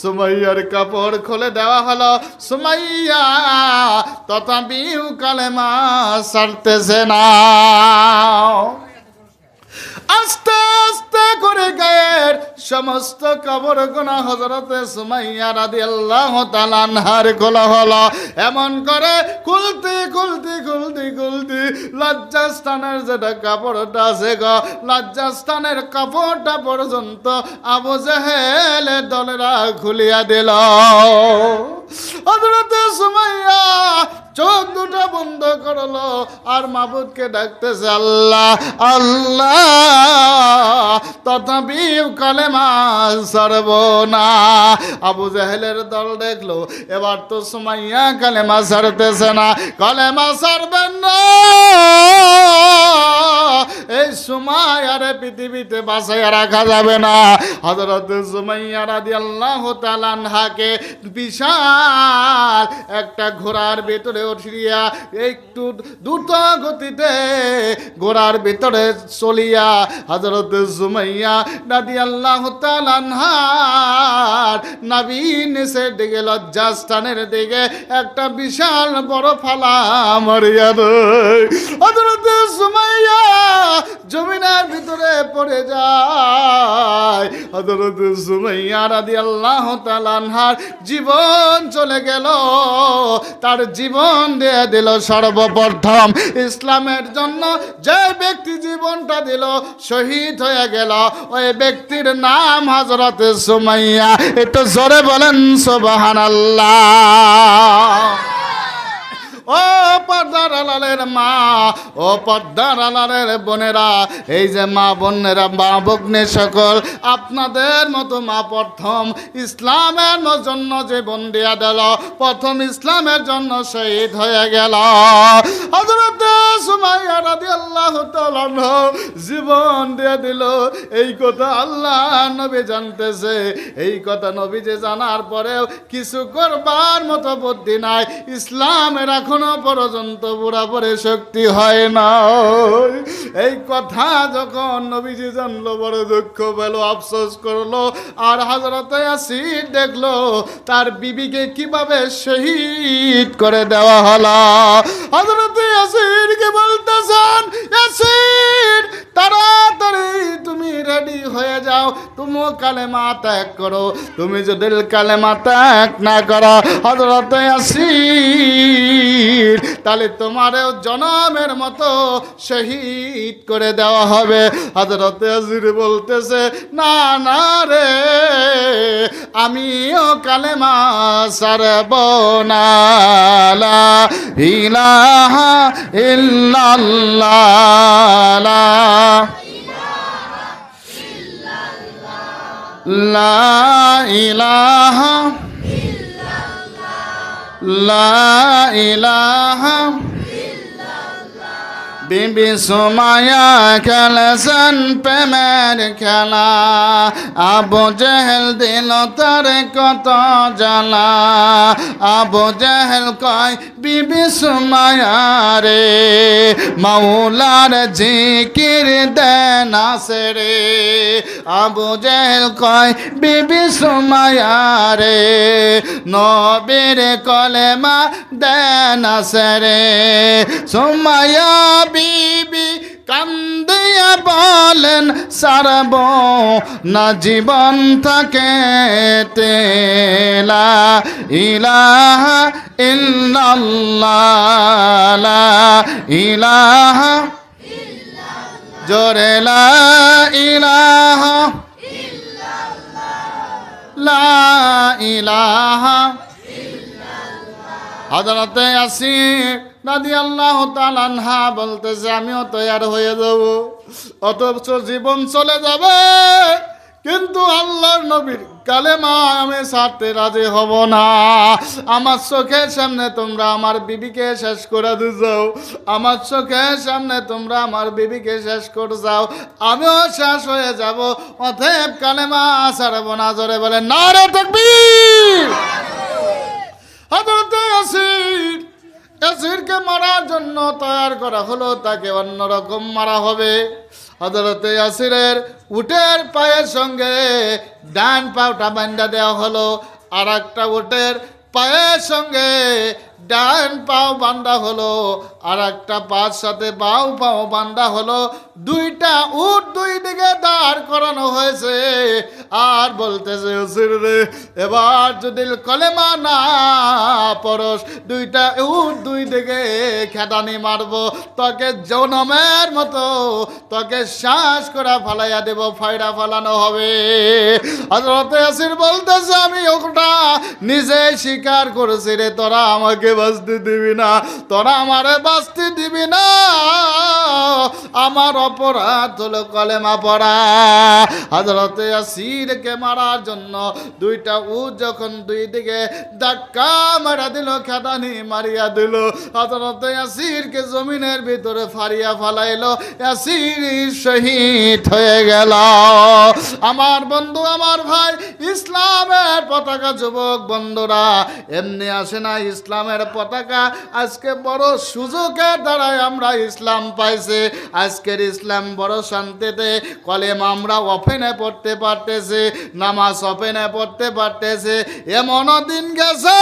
সুমাইয়ার কাপড় খুলে দেওয়া হলো। সুমাইয়া তথাপিও কালেমা সারতেছে না। আস্তে আস্তে করে গায়ের সমস্ত কবর গোনা হজরতে সুমাইয়া রাদি আল্লাহ তালানহার খোলা হলো এমন করে খুলতে খুলতে খুলতে খুলতে লজ্জাস্থানের যেটা কাপড়টা আছে গো, লজ্জাস্থানের কাপড়টা পর্যন্ত আবু জাহেলের দলেরা খুলিয়া দিল। চোখ বন্ধ করল আর ডাকতেছে, আল্লাহ আল্লাহ আবু জাহেলের দল দেখল, এবার তো সুমাইয়া কালেমা সারতেছে না। কলেমা সারবেন না। এই সময় আর পৃথিবীতে বাসায় রাখা যাবে না। হজরত সুমাইয়া রাদি আল্লাহ তালানহাকে বিশাল একটা ঘোড়ার ভেতরে উঠিয়া একটু দ্রুত গতিতে ঘোড়ার ভেতরে চলিয়া হজরত সুমাইয়া রাদি আল্লাহ তালানহার নবীন নিচের দিকে, লজ্জাস্থানের দিকে একটা বিশাল বড় ফালা মারিয়া হজরত সুমাইয়া জমিনের ভিতরে পড়ে যায়। হজরত সুমাইয়া রাদি আল্লাহ তালানহার জীবন চলে গেল, তার জীবন দিয়ে দিল সর্বপ্রথম। ইসলামের জন্য যে ব্যক্তি জীবনটা দিল, শহীদ হয়ে গেল। ওই ব্যক্তির নাম হজরত সুমাইয়া। একটু জোরে বলেন সোবাহান আল্লাহ ও পর্দার আলালের মা, ও পর্দার আলালের বোনেরা, এই যে মা বোনেরা, মা ভগ্নে সকল, আপনাদের মতো মা প্রথম ইসলামের জন্য যে বন্দিয়া দিল, প্রথম ইসলামের জন্য শহীদ হয়ে গেল। জীবন দিয়ে দিল। এই কথা আল্লাহ নবী জানতেছে। এই কথা নবী যে জানার পরেও কিছু করবার মতো বুদ্ধি নাই। ইসলামের এখনও পর্যন্ত বুড়াপরে শক্তি হয় না এই কথা যখন নবীজি জানলো, বড় দুঃখ পেল, আফসোস করল, আর হাজরতে আসির দেখল, তার বিবিকে কীভাবে শহীদ করে দেওয়া হলো। হাজরতে আসিরকে বলতেছেন আসির তাড়াতাড়ি তুমি রেডি হয়ে যাও। তুমি কালেমা ত্যাগ করো। তুমি যদি কালেমা ত্যাগ না করো হজরতে আসির তাহলে তোমারও জনমের মতো শহীদ করে দেওয়া হবে। হজরত আসির বলতেছে, না না রে, আমিও কালেমা সারব না। ইলাহা ইল্লাল্লাহ। লা ইলাহা লা ইলাহা বিবি সুমায়া খেলেছেন প্রেমের খেলা। আবু জেহেল দিল তার কত জ্বালা। আবু জেহেল কয়, বিবি সুমায়া রে, মাওলার জিকির দেন আসে রে। আবু জেহেল কয়, বিবি সুমায়া রে, নবীর কলেমা দেন আসে রে। সুমায়া বিবি কান্দিয়া বলেন, সারব না জীবন থাকে তেলা ইলাহা ইল্লাল্লাহ ইলাহা জোরে লা ইলাহা লা ইলাহা হজরতে আসি দাদি আল্লাহ তালানহা বলতেছে, আমিও তৈয়ার হয়ে যাব। অথচ জীবন চলে যাবে। কিন্তু আল্লাহর নবীর কালেমা আমি ছাড়তে রাজি হব না। আমার চোখের সামনে তোমরা আমার বিবিকে শেষ করে দিয়ে যাও। আমার চোখের সামনে তোমরা আমার বিবিকে শেষ করে যাও। আমিও শেষ হয়ে যাব। অতএব কালেমা ছাড়ব না। জোরে বলে না রে হজরতে আসির এসিরকে মারার জন্য তৈয়ার করা হলো, তাকে অন্যরকম মারা হবে। আদালতে ইয়াসিরের উটের পায়ের সঙ্গে ডান পাউটা বান্ধা দেওয়া হলো আর একটা উটের পায়ের সঙ্গে ডান পাও বান্ধা হলো আর একটা পার সাথে বাউ পাও বান্ধা হলো। দুইটা উট দুই দিকে দাঁড় করানো হয়েছে। আর বলতেছে, "হুজুর রে, এবার যদি কলেমা না পরশ দুইটা উট দুই দিকে খেদানি মারবো। তোকে জনমের মতো, তোকে শ্বাস করা ফালাইয়া দেব, ফাইরা ফালানো হবে। হজরত আসির বলতেছে, আমি ওটা নিজে স্বীকার করেছি রে, তোরা আমাকে বাঁচতে দিবি না, তোরা আমারে বাঁচতে দিবি না। আমার অপরাধ হলো কলেমা পড়া। হজরতে আসিরকে মারার জন্য দুইটা উ যখন দুই দিকে ধাক্কা মারা দিল, খেদানি মারিয়া দিল হজরতে আসিরকে জমিনের ভিতরে ফারিয়া ফালাইলো আসির শহীদ হয়ে গেল। আমার বন্ধু, আমার ভাই, ইসলামের পতাকা যুবক বন্ধুরা, এমনি আসে না ইসলামের পতাকা আজকে বড় সুযোগের দ্বারাই আমরা ইসলাম পাইছে। আজকের ইসলাম বড় শান্তিতে কলেম আমরা অফেনে পড়তে পারতেছে, নামাজ অফেনে পড়তে পারতেছে, এমনও দিন গেছে।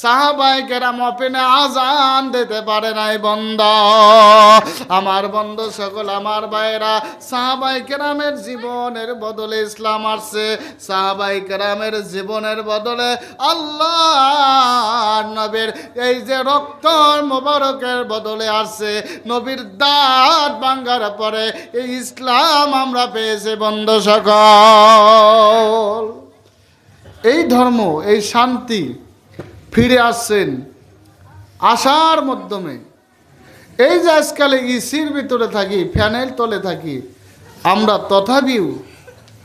সাহাবাই কেরাম অফেনে আজান দিতে পারে নাই বন্ধ। আমার বন্ধু সকল আমার ভাইরা সাহাবাই কেরামের জীবনের বদলে ইসলাম আসছে। সাহাবাই কেরামের জীবনের বদলে আল্লাহ নবীর এই যে রক্ত মোবারকের বদলে আসছে, নবীর দাঁত ভাঙ্গার পরে এই ইসলাম আমরা পেয়েছি বন্ধু সকল। এই ধর্ম, এই শান্তি ফিরে আসছেন আসার মাধ্যমে। এই যে আজকালে ইসির ভিতরে থাকি, ফ্যানের তলে থাকি, আমরা তথাপিও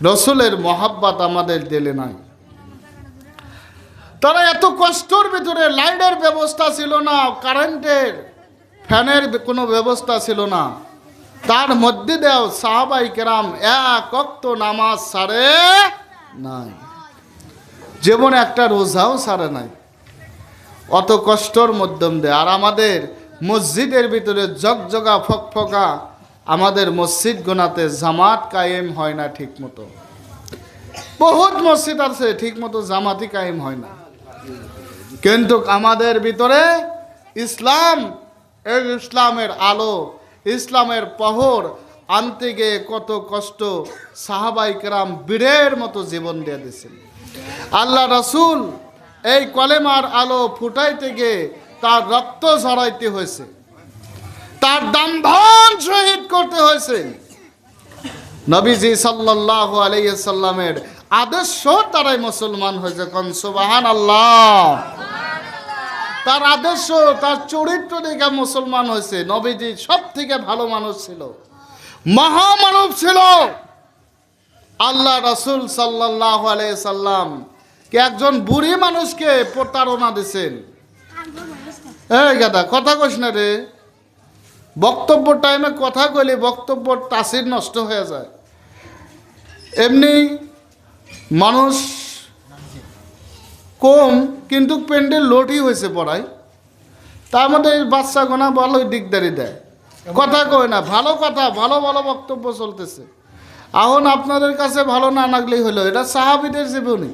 রসুলের মহাব্বাত আমাদের দিলে নাই। তারা এত কষ্টর ভিতরে লাইটের ব্যবস্থা ছিল না, কারেন্টের, ফ্যানের কোনো ব্যবস্থা ছিল না। তার মধ্যে দেও সাহাবাই কেরাম এক অক্ত নামাজ সারে নাই। যেমন একটা রোজাও সারে নাই। অত কষ্টর মধ্যম দেয়। আর আমাদের মসজিদের ভিতরে জগজগা ফকফকা আমাদের মসজিদ গোনাতে জামাত কায়েম হয় না ঠিক মতো বহুত মসজিদ আছে ঠিক মতো জামাতি কায়েম হয় না। কিন্তু আমাদের ভিতরে ইসলাম, এই ইসলামের আলো, ইসলামের পহর আনতে গিয়ে কত কষ্ট সাহাবাই কেরাম বীরের মতো জীবন দিয়ে দিয়েছেন। আল্লাহ রাসূল এই কলেমার আলো ফুটাইতে গিয়ে তার রক্ত ঝরাইতে হয়েছে। তার দাম্ভন শহীদ করতে হয়েছে। নবীজি সাল্লাহ আলাইসাল্লামের আদর্শ তারাই মুসলমান হয়েছে। কন সুবাহান আল্লাহ তার আদর্শ, তার চরিত্র দেখে মুসলমান হয়েছে। নবীজি সব থেকে ভালো মানুষ ছিল। মহামানব ছিল। আল্লাহ রাসূল সাল্লাহ সাল্লাম কে একজন বুড়ি মানুষকে প্রতারণা দিছেন। এই গাদা, কথা কইস না রে। বক্তব্য টাইমে কথা কইলে বক্তব্য তাসির নষ্ট হয়ে যায়। এমনি মানুষ কম, কিন্তু প্যান্ডেল লোটই হয়েছে পড়ায়। তার মধ্যে বাচ্চা গোনা ভালোই দিকদারি দেয়। কথা কয় না, ভালো কথা, ভালো ভালো বক্তব্য চলতেছে। এখন আপনাদের কাছে ভালো না লাগলেই হলো। এটা সাহাবিদের জীবনী।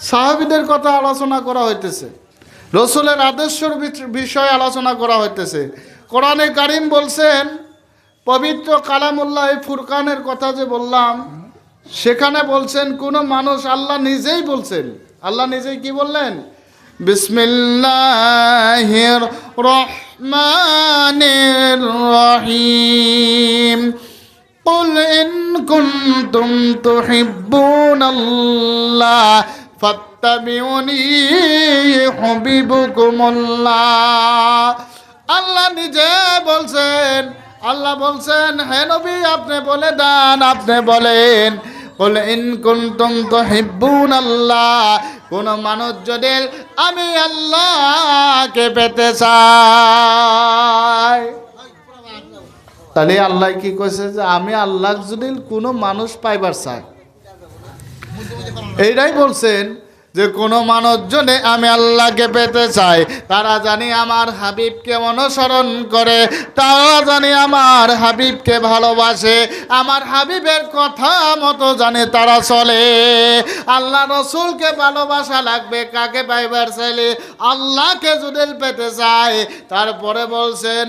সাহাবিদের কথা আলোচনা করা হইতেছে। রসুলের আদর্শর বিষয়ে আলোচনা করা হইতেছে। কোরআনে কারিম বলছেন, পবিত্র কালামুল্লাহ ফুরকানের কথা যে বললাম, সেখানে বলছেন, কোনো মানুষ আল্লাহ নিজেই বলছেন। আল্লাহ নিজেই কি বললেন? বিসমিল্লাহির রহমানির রহিম। قل إن كنتم تحبون الله فاتبعوني يحببكم الله আল্লাহ নিজে বলছেন আল্লাহ বলছেন হে নবী আপনি বলে দেন আপনি বলেন বলে ইন কুনতুম তুহিব্বুন আল্লাহ কোন মানুষ যদি আমি আল্লাহকে পেতে চাই তাহলে আল্লাহ কি কইছে যে আমি আল্লাহ যদি কোনো মানুষ পাইবার চাই? এইটাই বলছেন যে কোনো মানুষজনে আমি আল্লাহকে পেতে চাই, তারা জানি আমার হাবিবকে অনুসরণ করে, তারা জানি আমার হাবিবকে ভালোবাসে, আমার হাবিবের কথা মতো জানে তারা চলে। আল্লাহ রসুলকে ভালোবাসা লাগবে, কাকে পাইবার চাইলে? আল্লাহকে যদি পেতে চায় তারপরে বলছেন